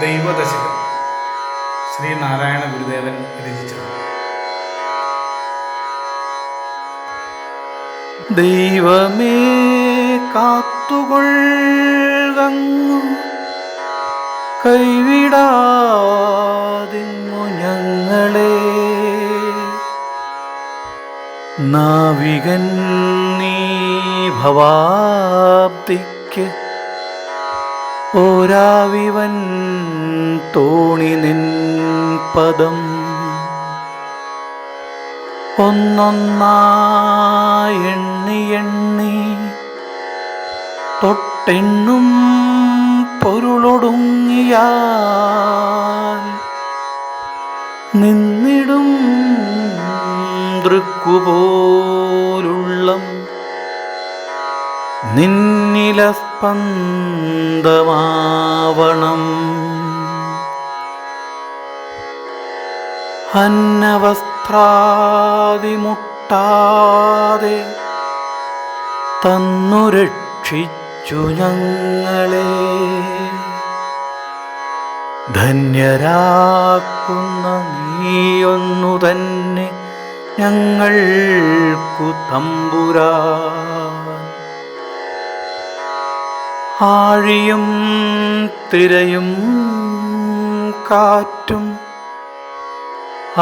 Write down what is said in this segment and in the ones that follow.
ദൈവദശകം. ശ്രീ നാരായണ ഗുരുദേവൻ രചിച്ചത്. ദൈവമേ കാത്തുകൊള്ളങ്ങു. കൈവിടാതിങ്ങു ഞങ്ങളെ. നാവികൻ നീ ഭവാബ്ദിക്ക് ഓരാവിവൻ തോണി നിൻ പദം. ഒന്നൊന്നായി എണ്ണി തൊട്ടെണ്ണും പൊരുളൊടുങ്ങിയാൽ നിന്നിടും ദൃക്കുപോലുള്ളം നിന്നില സ്പന്ദമാവണം അന്നവസ്ത്രാതിമുട്ടാതെ തന്നു രക്ഷിച്ചു ഞങ്ങളെ. ധന്യരാക്കുന്ന നീയൊന്നു തന്നെ ഞങ്ങൾക്കു തമ്പുരാ. ആഴിയും തിരയും കാറ്റും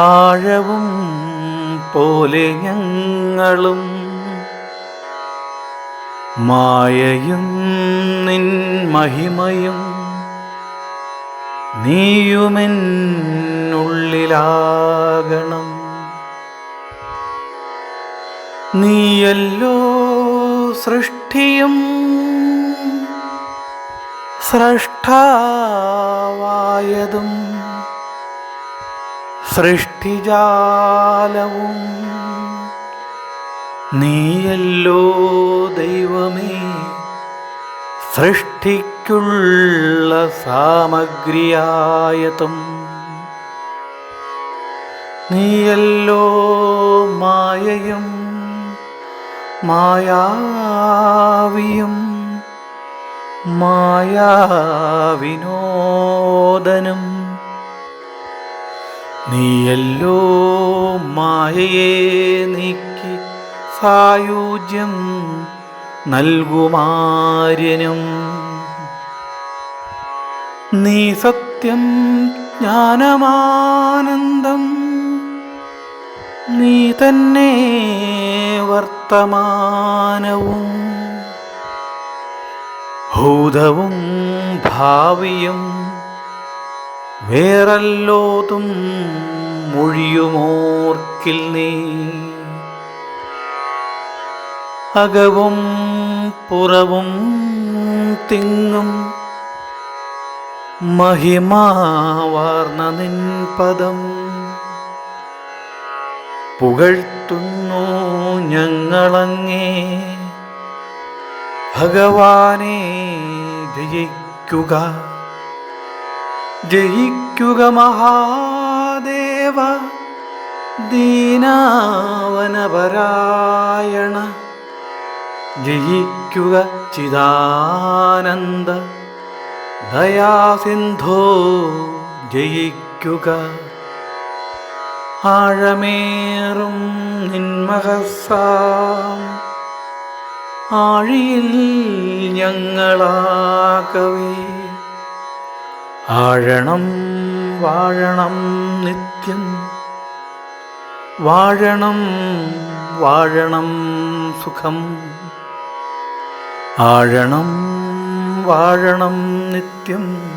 ആഴവും പോലെ ഞങ്ങളും മായയും നിൻ മഹിമയും നീയുമെന്നുള്ളിലാകണം നീയല്ലോ സൃഷ്ടിയും സ്രഷ്ടാവായതും സൃഷ്ടിജാലവും നീയല്ലോ ദൈവമേ സൃഷ്ടിക്കുള്ള സാമഗ്രിയായതും നീയല്ലോ മായയും മായാവിയും മായാവിനോദനും. നീയല്ലോ മായയെ നീക്കി സായുജ്യം നൽകുമാര്യനും. നീ സത്യം ജ്ഞാനമാനന്ദം. നീ തന്നെ വർത്തമാനവും. ഭൂതവും ഭാവിയും വേറല്ലോതും മൊഴിയുമോർക്കിൽ നീ. അകവും പുറവും തിങ്ങും മഹിമാവാർന്ന നിൻ പദം. പുകഴ്ത്തുന്നു ഞങ്ങളങ്ങേ ഭഗവാനെ ജയിക്കുക. ജയിക്കുക മഹാദേവ ദീനാവനപരായണ. ജയിക്കുക ചിദാനന്ദ ദയാസിന്ധോ ജയിക്കുക. ആഴമേറും നിന്മഹസാം. ആഴിയിൽ ഞങ്ങളാകവേ. ആഴണം വാഴണം നിത്യം. വാഴണം വാഴണം സുഖം. ആഴണം വാഴണം നിത്യം.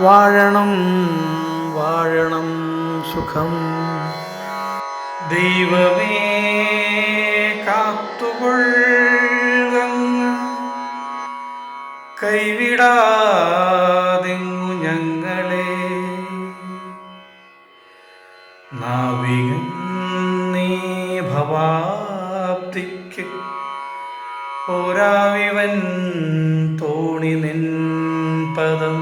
വാഴണം വാഴണം സുഖം. ദൈവമേ കാത്തുകൊള്ളങ്ങ് കൈവിടാതിങ്ങു ഞങ്ങളെ. നാവികൻ നീ ഭവാപ്തിക്ക് ഓരാവിവൻ തോണി നിൻ പദം